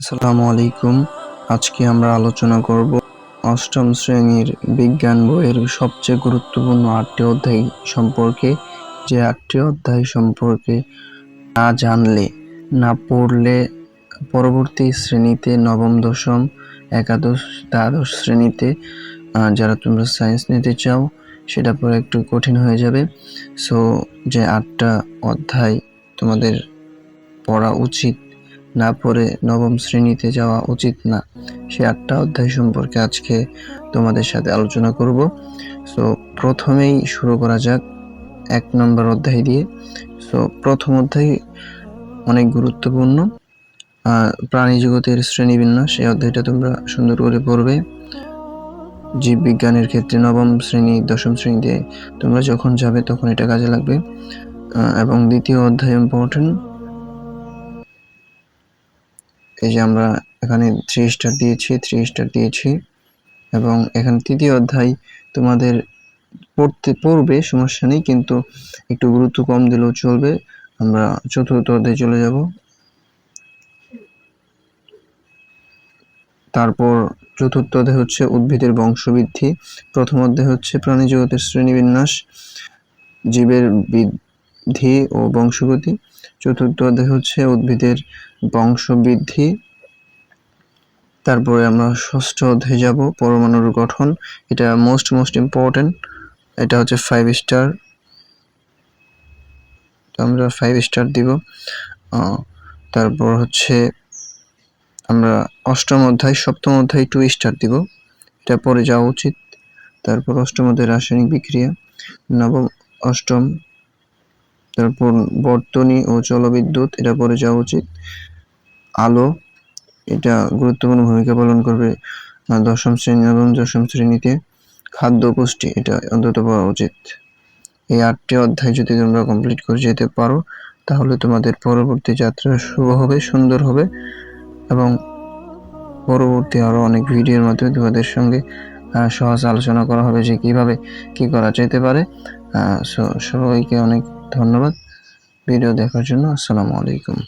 আসসালামু আলাইকুম। আজকে আমরা আলোচনা করব অষ্টম শ্রেণির বিজ্ঞান বইয়ের সবচেয়ে গুরুত্বপূর্ণ আটটি অধ্যায় সম্পর্কে। যে আটটি অধ্যায় সম্পর্কে না জানলে, না পড়লে পরবর্তী শ্রেণীতে নবম, দশম, একাদশ, দ্বাদশ শ্রেণীতে যারা তোমরা সায়েন্স নিতে চাও, সেটা পরে একটু কঠিন হয়ে যাবে। সো যে আটটা অধ্যায় তোমাদের পড়া উচিত না পড়ে নবম শ্রেণীতে যাওয়া উচিত না। সে আটটা অধ্যায় সম্পর্কে আজকে তোমাদের সাথে আলোচনা করব। সো প্রথমেই শুরু করা যাক এক নম্বর অধ্যায় দিয়ে। সো প্রথম অধ্যায় অনেক গুরুত্বপূর্ণ। প্রাণী জগতের শ্রেণীবিন্যাস, এই অধ্যায়টা তোমরা সুন্দর করে পড়বে। জীববিজ্ঞানের ক্ষেত্রে নবম শ্রেণি, দশম শ্রেণীতে তোমরা যখন যাবে তখন এটা কাজে লাগবে। এবং দ্বিতীয় অধ্যায় ইম্পর্টেন্ট এই যে আমরা এখানে থ্রি স্টার দিয়েছি থ্রি স্টার দিয়েছি। এবং এখানে তৃতীয় অধ্যায় তোমাদের পড়তে পড়বে, সমস্যা নেই, কিন্তু একটু গুরুত্ব কম দিলেও চলবে। আমরা চতুর্থ অধ্যায়ে চলে যাব। তারপর চতুর্থ অধ্যায় হচ্ছে উদ্ভিদের বংশবৃদ্ধি। প্রথম অধ্যায় হচ্ছে প্রাণী জগতের শ্রেণীবিন্যাস। জীবের বৃদ্ধি ও বংশগতি। চতুর্থ অধ্যায় হচ্ছে উদ্ভিদের বংশবৃদ্ধি। তারপরে আমরা ষষ্ঠ অধ্যায়ে যাব, পরমাণুর গঠন। এটা মোস্ট মোস্ট ইম্পর্টেন্ট এটা হচ্ছে ফাইভ স্টার আমরা ফাইভ স্টার দিব। তারপর হচ্ছে আমরা অষ্টম অধ্যায়, সপ্তম অধ্যায় টু স্টার দিব। এটা পরে যাওয়া উচিত। তারপর অষ্টম অধ্যায় রাসায়নিক বিক্রিয়া। নবম, অষ্টম তারপর বর্তনী ও জলবিদ্যুৎ, এটা পরে যাওয়া উচিত। আলো, এটা গুরুত্বপূর্ণ ভূমিকা পালন করবে দশম শ্রেণি এবং দশম শ্রেণীতে। খাদ্য পুষ্টি, এটা অন্তত পড়া উচিত। এই আটটি অধ্যায় যদি তোমরা কমপ্লিট করে যেতে পারো, তাহলে তোমাদের পরবর্তী যাত্রা শুভ হবে, সুন্দর হবে এবং পরবর্তী আরও অনেক ভিডিওর মাধ্যমে তোমাদের সঙ্গে সহজ আলোচনা করা হবে যে কীভাবে কি করা যেতে পারে। সবাইকে অনেক ধন্যবাদ। ভিডিও দেখার জন্য আসসালামু আলাইকুম।